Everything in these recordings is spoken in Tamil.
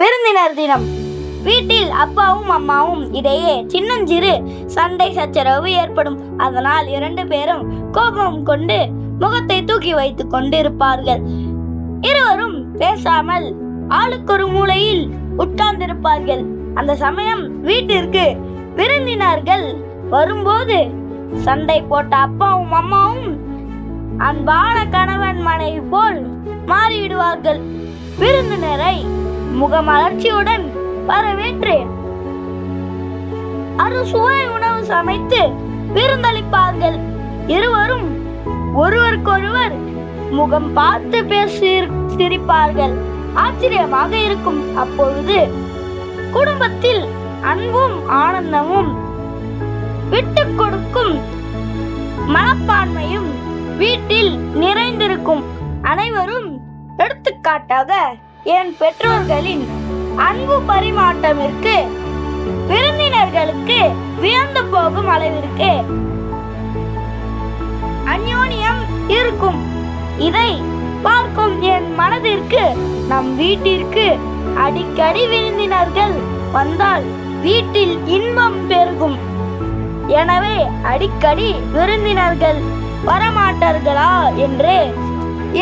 விருந்தினர் தினம். வீட்டில் அப்பாவும் அம்மாவும் இடையே சின்னஞ்சிறு சண்டை சச்சரவு ஏற்படும். அதனால் இரண்டு பேரும் கோபம் கொண்டு முகத்தை தூக்கி வைத்துக் கொண்டிருப்பார்கள். இருவரும் பேசாமல் ஆளுக்கொரு மூலையில் உட்கார்ந்திருப்பார்கள். அந்த சமயம் வீட்டிற்கு விருந்தினர்கள் வரும்போது சண்டை போட்ட அப்பாவும் அம்மாவும் அன்பான கணவன் மனைவி போல் மாறிவிடுவார்கள். விருந்தினரை முகமலர்ச்சியுடன் வரவேற்று அறுசுவை உணவு சமைத்து விருந்தளிப்பார்கள். இருவரும் ஒருவருக்கொருவர் முகம் பார்த்து பேசி சிரிப்பார்கள். ஆச்சரியமாக இருக்கும் அப்பொழுது குடும்பத்தில் அன்பும் ஆனந்தமும் விட்டு கொடுக்கும் மனப்பான்மையும் வீட்டில் நிறைந்திருக்கும். அனைவரும் எடுத்துக்காட்டாக என் பெற்றோர்களின் அன்பு பரிமாற்றமிற்கு விருந்தினர்களுக்கு வியந்து போகும் அளவிற்கு அந்யோனியம் இருக்கும். இதை பார்க்கும் என் மனதிற்கு நம் வீட்டிற்கு அடிக்கடி விருந்தினர்கள் வந்தால் வீட்டில் இன்பம் பெருகும். எனவே அடிக்கடி விருந்தினர்கள் வரமாட்டார்களா என்று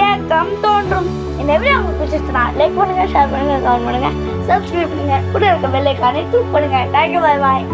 ஏக்கம் தோன்றும். இந்த வீடியோ உங்களுக்கு பிடிச்சிருச்சுன்னா லைக் பண்ணுங்க ஷேர் பண்ணுங்க கமெண்ட் பண்ணுங்க சப்ஸ்கிரைப் பண்ணுங்க. கூட இருக்க பெல்லைக்கானே தூக் பண்ணுங்க. தேங்க்யூ பாய் பாய்